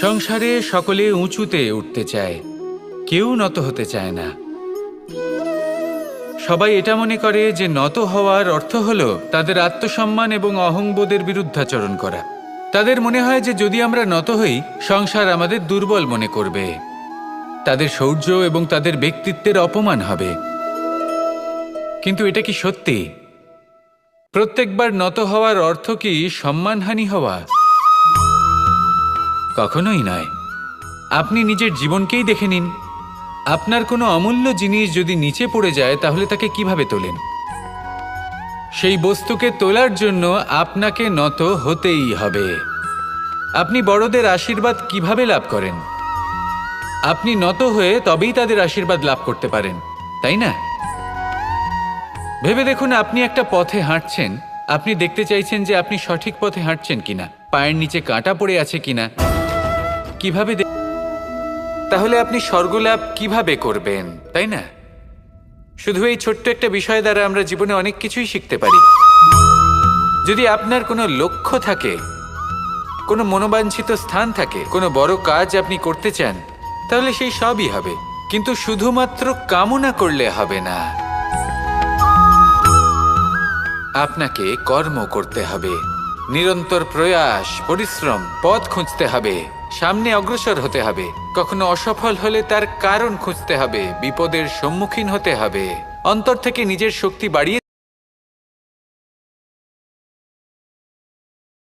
সংসারে সকলে উঁচুতে উঠতে চায়। কেউ নত হতে চায় না। সবাই এটা মনে করে যে নত হওয়ার অর্থ হল তাদের আত্মসম্মান এবং অহংবোধের বিরুদ্ধাচরণ করা। তাদের মনে হয় যে যদি আমরা নত হই, সংসার আমাদের দুর্বল মনে করবে। তাদের শৌর্য এবং তাদের ব্যক্তিত্বের অপমান হবে। কিন্তু এটা কি সত্যি? প্রত্যেকবার নত হওয়ার অর্থ কি সম্মানহানি হওয়া? কখনোই নয়। আপনি নিজের জীবনকেই দেখে নিন। আপনার কোনো অমূল্য জিনিস যদি নিচে পড়ে যায়, তাহলে তাকে কীভাবে তোলেন? সেই বস্তুকে তোলার জন্য আপনাকে নত হতেই হবে। আপনি বড়দের আশীর্বাদ কীভাবে লাভ করেন? আপনি নত হয়ে তবেই তাদের আশীর্বাদ লাভ করতে পারেন, তাই না? ভেবে দেখুন, আপনি একটা পথে হাঁটছেন। আপনি দেখতে চাইছেন যে আপনি সঠিক পথে হাঁটছেন কিনা, পায়ের নিচে কাঁটা পড়ে আছে কিনা কীভাবে তাহলে আপনি স্বর্গলাভ কীভাবে করবেন, তাই না? শুধু এই ছোট্ট একটা বিষয় দ্বারা আমরা জীবনে অনেক কিছুই শিখতে পারি। যদি আপনার কোনো লক্ষ্য থাকে, কোনো মনোবাঞ্ছিত স্থান থাকে, কোনো বড় কাজ আপনি করতে চান, তাহলে সেই সবই হবে। কিন্তু শুধুমাত্র কামনা করলে হবে না। আপনাকে কর্ম করতে হবে। নিরন্তর প্রয়াস, পরিশ্রম, পথ খুঁজতে হবে। সামনে অগ্রসর হতে হবে। কখনো অসফল হলে তার কারণ খুঁজতে হবে, বিপদের সম্মুখীন হতে হবে। অন্তর থেকে নিজের শক্তি বাড়িয়ে